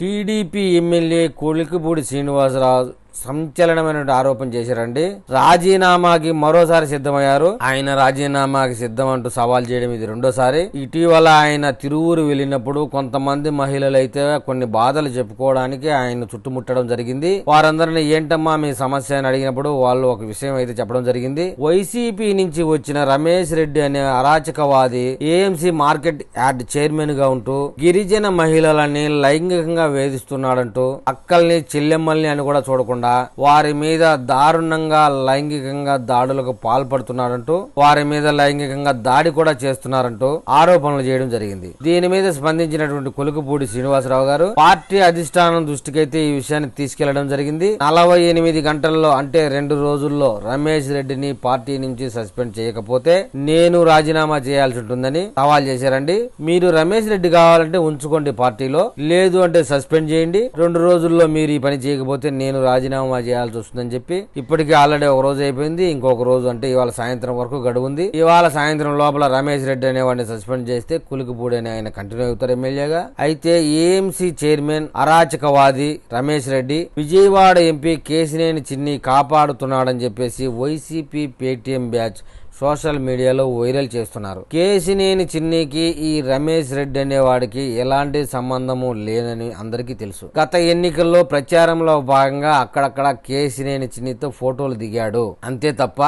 TDP MLA Kolikipudi Srinivasaraju సంచలనమైన ఆరోపణ చేశారండి. రాజీనామాకి మరోసారి సిద్ధమయ్యారు. ఆయన రాజీనామాకి సిద్ధం అంటూ సవాల్ చేయడం ఇది రెండోసారి. ఇటీవల ఆయన తిరువురు వెళ్ళినప్పుడు కొంతమంది మహిళలు అయితే కొన్ని బాధలు చెప్పుకోవడానికి ఆయన చుట్టుముట్టడం జరిగింది. వారందరిని ఏంటమ్మా మీ సమస్య అని అడిగినప్పుడు వాళ్ళు ఒక విషయం అయితే చెప్పడం జరిగింది. వైసీపీ నుంచి వచ్చిన రమేష్ రెడ్డి అనే అరాచకవాది ఏఎంసీ మార్కెట్ యార్డ్ చైర్మన్గా ఉంటూ గిరిజన మహిళలని లైంగికంగా వేధిస్తున్నాడంటూ అక్కల్ని చెల్లెమ్మల్ని అని కూడా చూడకుండా వారి మీద దారుణంగా లైంగికంగా దాడులకు పాల్పడుతున్నారంటూ వారి మీద లైంగికంగా దాడి కూడా చేస్తున్నారంటూ ఆరోపణలు చేయడం జరిగింది. దీని మీద స్పందించినటువంటి కొలుకుపూడి శ్రీనివాసరావు గారు పార్టీ అధిష్టానం దృష్టికైతే ఈ విషయాన్ని తీసుకెళ్ళడం జరిగింది. నలభై ఎనిమిది గంటల్లో అంటే రెండు రోజుల్లో రమేష్ రెడ్డిని పార్టీ నుంచి సస్పెండ్ చేయకపోతే నేను రాజీనామా చేయాల్సి ఉంటుందని సవాల్ చేశారండి. మీరు రమేష్ రెడ్డి కావాలంటే ఉంచుకోండి పార్టీలో లేదు అంటే సస్పెండ్ చేయండి. రెండు రోజుల్లో మీరు ఈ పని చేయకపోతే నేను రాజీనామా చేయాల్సి వస్తుందని చెప్పి ఇప్పటికీ ఆల్రెడీ ఒక రోజు అయిపోయింది ఇంకొక రోజు అంటే ఇవాళ సాయంత్రం వరకు గడువు ఉంది ఇవాళ సాయంత్రం లోపల రమేష్ రెడ్డి అనేవాడిని సస్పెండ్ చేస్తే కులికిపూడి అని ఆయన కంటిన్యూ అవుతారు ఎమ్మెల్యేగా. అయితే ఏఎంసీ చైర్మన్ అరాచకవాది రమేష్ రెడ్డి విజయవాడ ఎంపీ కేసినేని చిన్ని కాపాడుతున్నాడని చెప్పేసి వైసీపీ పేటీఎం బ్యాచ్ సోషల్ మీడియాలో వైరల్ చేస్తున్నారు. కేసినేని చిన్నికి ఈ రమేష్ రెడ్డి అనేవాడికి ఎలాంటి సంబంధము లేనని అందరికీ తెలుసు. గత ఎన్నికల్లో ప్రచారంలో భాగంగా అక్కడక్కడ కేసినేని చిన్నితో ఫోటోలు దిగాడు. అంతే తప్ప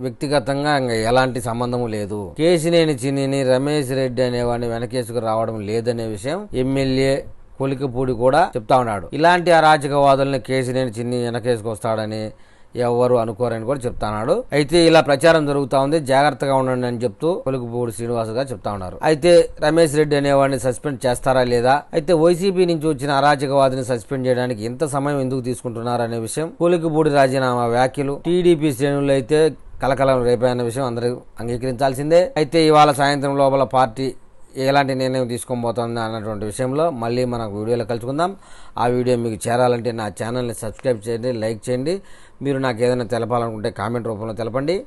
వ్యక్తిగతంగా ఇంకా ఎలాంటి సంబంధము లేదు. కేసినేని చిన్నిని రమేష్ రెడ్డి అనేవాడిని వెనకేసుకు రావడం లేదనే విషయం ఎమ్మెల్యే కొలికపూడి కూడా చెప్తా ఉన్నాడు. ఇలాంటి అరాచకవాదుల్ని కేసినేని చిన్ని వెనకేసుకొస్తాడని ఎవరు అనుకోరని కూడా చెప్తాన్నాడు అయితే ఇలా ప్రచారం జరుగుతా ఉంది. జాగ్రత్తగా ఉండండి అని చెప్తూ కొలుకుపూడి శ్రీనివాస్ గారు చెప్తా ఉన్నారు. అయితే రమేష్ రెడ్డి అనేవాడిని సస్పెండ్ చేస్తారా లేదా? అయితే వైసీపీ నుంచి వచ్చిన అరాచకవాదిని సస్పెండ్ చేయడానికి ఎంత సమయం ఎందుకు తీసుకుంటున్నారు అనే విషయం కొలుకుపూడి రాజీనామా వ్యాఖ్యలు టీడీపీ శ్రేణులు అయితే కలకలం రేపాయన్న విషయం అందరూ అంగీకరించాల్సిందే. అయితే ఇవాళ సాయంత్రం లోపల పార్టీ ఎలాంటి నిర్ణయం తీసుకోబోతోంది అన్నటువంటి విషయంలో మళ్ళీ మనకు వీడియోలో కలుసుకుందాం. ఆ వీడియో మీకు చేరాలంటే నా ఛానల్ని సబ్స్క్రైబ్ చేయండి లైక్ చేయండి. మీరు నాకు ఏదైనా తెలపాలనుకుంటే కామెంట్ రూపంలో తెలపండి.